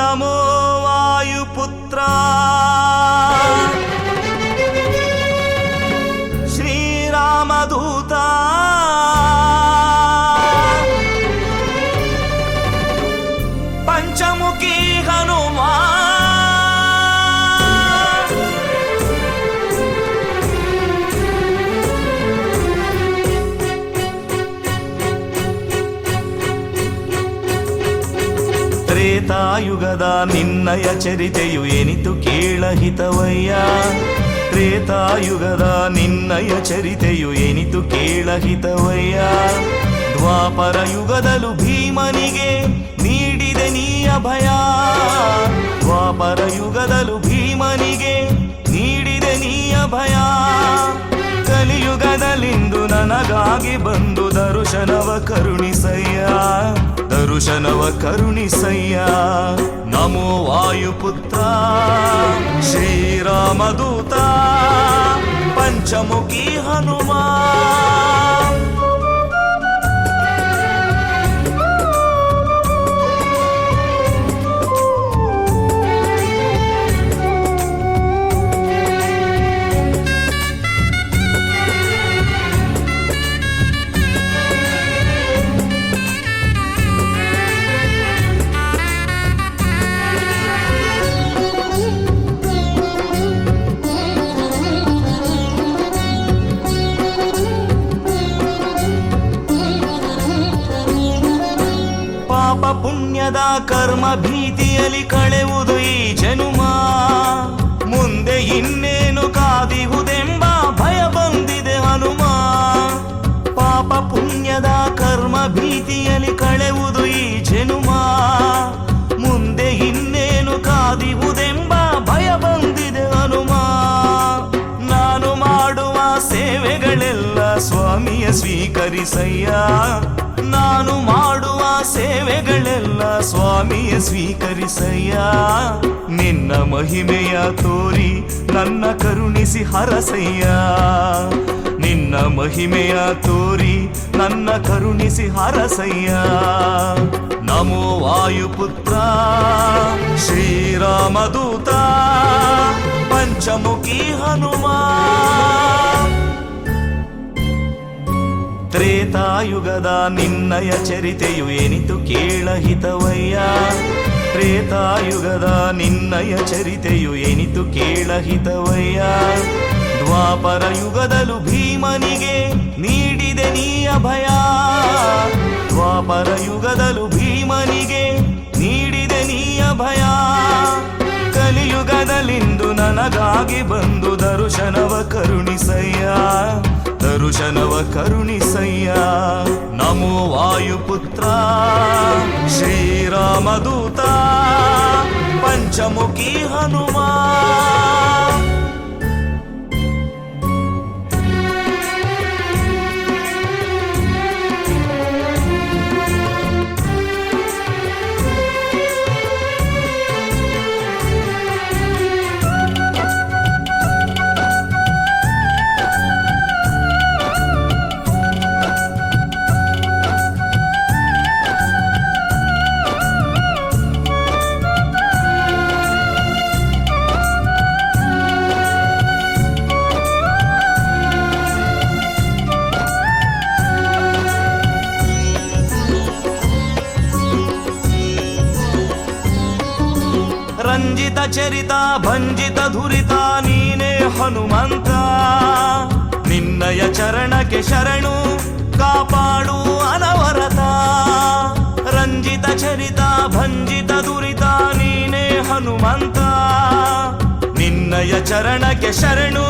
ನಮೋ ವಾಯುಪುತ್ರ ತ್ರೇತಾಯುಗದ ನಿನ್ನಯ ಚರಿತೆಯು ಎನಿತು ಕೇಳಹಿತವಯ್ಯ ತ್ರೇತಾಯುಗದ ನಿನ್ನಯ ಚರಿತೆಯು ಎನಿತು ಕೇಳಹಿತವಯ್ಯ ದ್ವಾಪರ ಯುಗದಲು ಭೀಮನಿಗೆ ನೀಡಿದೆ ನೀ ಅಭಯ ದ್ವಾಪರ ಯುಗದಲು ಭೀಮನಿಗೆ ನೀಡಿದೆ ನೀ ಅಭಯ ಕಲಿಯುಗದಲ್ಲಿಂದು ನನಗಾಗಿ ಬಂದು ದರುಶನವ ಕರುಣಿಸಯ್ಯ ದರುಶನವ ಕರುಣಿಸಯ್ಯ ನಮೋ ವಾಯುಪುತ್ರ ಶ್ರೀರಾಮದೂತ ಪಂಚಮುಖಿ ಹನುಮ ಕರ್ಮ ಭೀತಿಯಲ್ಲಿ ಕಳೆಯುವುದು ಸ್ವೀಕರಿಸಯ್ಯ. ನಾನು ಮಾಡುವ ಸೇವೆಗಳೆಲ್ಲ ಸ್ವಾಮಿಯ ಸ್ವೀಕರಿಸಯ್ಯ. ನಿನ್ನ ಮಹಿಮೆಯ ತೋರಿ ನನ್ನ ಕರುಣಿಸಿ ಹರಸಯ್ಯ. ನಿನ್ನ ಮಹಿಮೆಯ ತೋರಿ ನನ್ನ ಕರುಣಿಸಿ ಹರಸಯ್ಯ. ನಮೋ ವಾಯುಪುತ್ರ, ಶ್ರೀರಾಮದೂತ, ಪಂಚಮುಖಿ ಹನುಮ. ತ್ರೇತಾಯುಗದ ನಿನ್ನಯ ಚರಿತೆಯು ಎನಿತು ಕೇಳಹಿತವಯ್ಯ ತ್ರೇತಾಯುಗದ ನಿನ್ನಯ ಚರಿತೆಯು ಎನಿತು ಕೇಳಹಿತವಯ್ಯ ದ್ವಾಪರ ಯುಗದಲು ಭೀಮನಿಗೆ ನೀಡಿದೆ ನೀಯ ಭಯ. ದ್ವಾಪರ ಯುಗದಲು ಭೀಮನಿಗೆ ನೀಡಿದೆ ನೀಯ ಭಯ. ಕಲಿಯುಗದಲ್ಲಿಂದು ನನಗಾಗಿ ಬಂದು ದರುಶನವ ಕರುಣಿಸಯ್ಯ ದರುಶನವ ಕರುಣಿಸಯ್ಯ ನಮೋ ವಾಯುಪುತ್ರ ಶ್ರೀರಾಮದೂತ ಪಂಚಮುಖಿ ಹನುಮ ರಂಜಿತ ಚರಿತ, ಭಂಜಿತ ಧುರಿತ, ನೀನೇ ಹನುಮಂತ. ನಿನ್ನಯ ಚರಣಕ್ಕೆ ಶರಣು, ಕಾಪಾಡು ಅನವರತ. ರಂಜಿತ ಚರಿತ, ಭಂಜಿತ ದುರಿತ ನೀನೇ ಹನುಮಂತ. ನಿನ್ನಯ ಚರಣಕ್ಕೆ ಶರಣು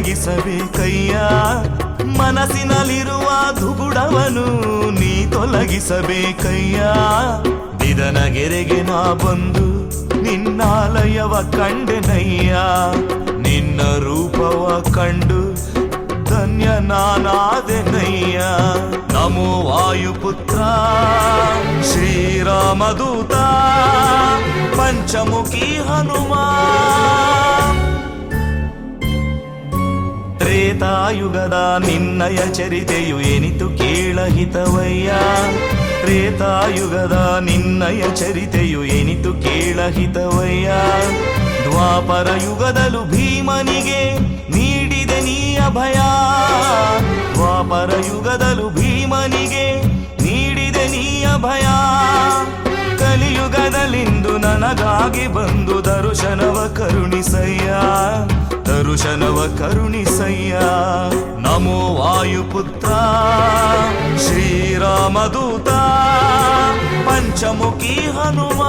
ತೊಲಗಿಸಬೇಕಯ್ಯ ಮನಸ್ಸಿನಲ್ಲಿರುವ ದುಗುಡವನು ನೀ ತೊಲಗಿಸಬೇಕಯ್ಯ ನಿಧನಗೆರೆಗೆ ನಾ ಬಂದು ನಿನ್ನಾಲಯವ ಕಂಡೆನಯ್ಯ ನಿನ್ನ ರೂಪವ ಕಂಡು ಧನ್ಯ ನಾನಾದೆನಯ್ಯ ನಮೋ ವಾಯುಪುತ್ರ, ಶ್ರೀರಾಮದೂತ, ಪಂಚಮುಖಿ ಹನುಮ. ತ್ರೇತಾಯುಗದ ನಿನ್ನಯ ಚರಿತೆಯು ಏನಿತು ಕೇಳಹಿತವಯ್ಯ ತ್ರೇತಾಯುಗದ ನಿನ್ನಯ ಚರಿತೆಯು ಏನಿತು ಕೇಳಹಿತವಯ್ಯ ದ್ವಾಪರ ಯುಗದಲು ಭೀಮನಿಗೆ ನೀಡಿದೆ ನೀ ಅಭಯ ದ್ವಾಪರ ಯುಗದಲು ಭೀಮನಿಗೆ ನೀಡಿದೆ ನೀ ಅಭಯ ಕಲಿಯುಗದಲ್ಲಿಂದು ನನಗಾಗಿ ಬಂದು ದರ್ಶನವ ಕರುಣಿಸಯ್ಯ ದರ್ಶನವ ಕರುಣಿಸಯ್ಯ ನಮೋ ವಾಯುಪುತ್ರ ಶ್ರೀರಾಮದೂತ ಪಂಚಮುಖಿ ಹನುಮ